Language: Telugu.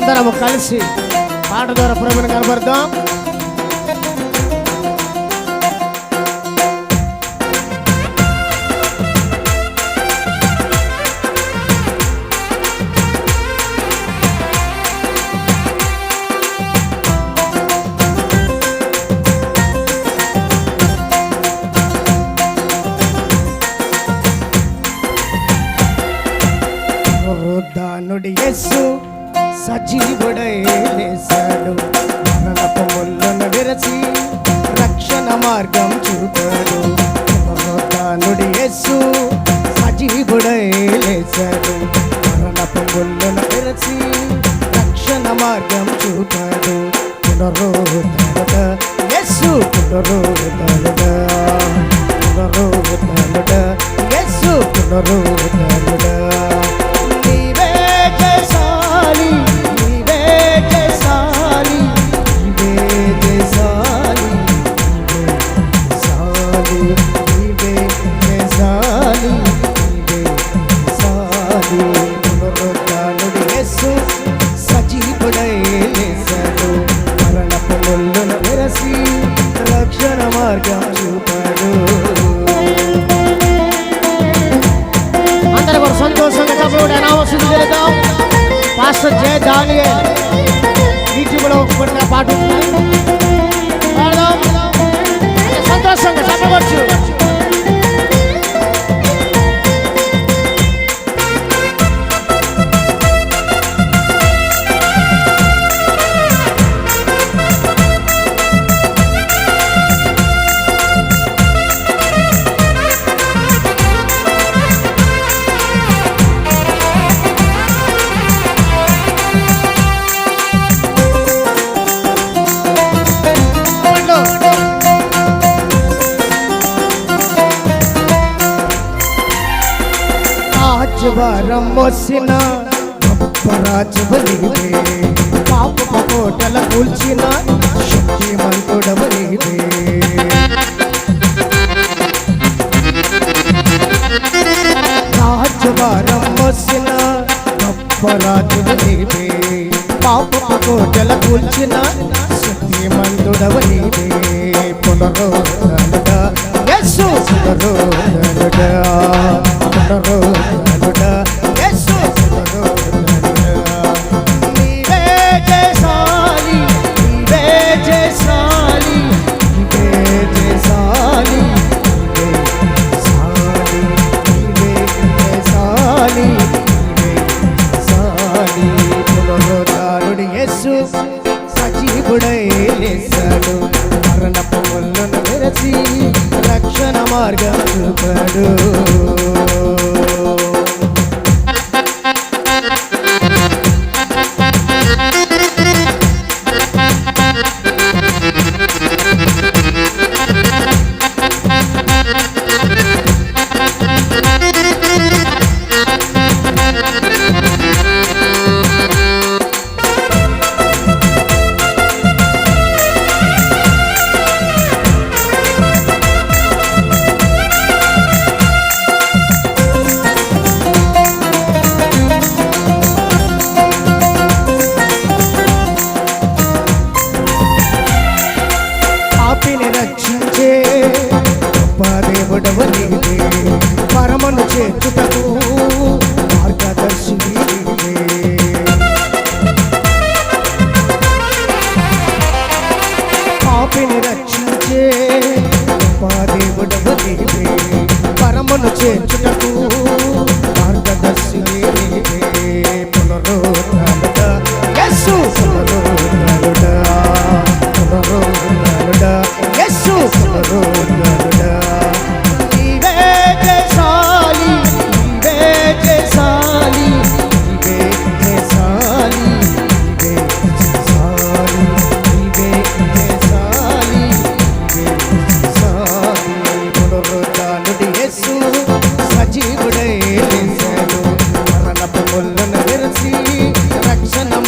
అందరము కలిసి పాట ద్వారా ప్రభుని కనబడదాం. దానుడి యస్సు సజీవుడై లేశాడు. మరణపు ముళ్ళను విరచి రక్షణ మార్గం చూపాడు. దానుడి యేసు సజీవుడై లేశాడు. మరణపు ముళ్ళను విరచి రక్షణ మార్గం చూపాడు. పునరుద్ధరుడ యేసు పునరుద్ధరుడ పునరుద్ధరుడ యేసు పునరుద్ధరుడ రక్షణ మార్గం చూపాడు అందరూ కూడా సంతోషంగా కబుడు అనావసరం చేద్దాం పాస్టర్ జయ దానియల్ యూట్యూబ్లో కొన్ని పాట ఉంటుంది పాడదాం. సంతోషంగా రాజవరం మోసిన గొప్పరాజు బలివే పాప కోటల కూల్చిన శక్తిమంతుడవలివే రాజవరం మోసిన గొప్ప బలివే పాప కోటల కూల్చిన శక్తిమంతుడవలివే పునరుద్ధరుడా యేసు పునరుద్ధరుడా లేశాడు మరణపు ముళ్ళను విరచి రక్షణ మార్గం చూపాడు దేవుడవు నీవే పరమను చేర్చుటకు మార్గదర్శి పాపిని రక్షించే గొప్ప నీవే పరమను చేర్చుటకు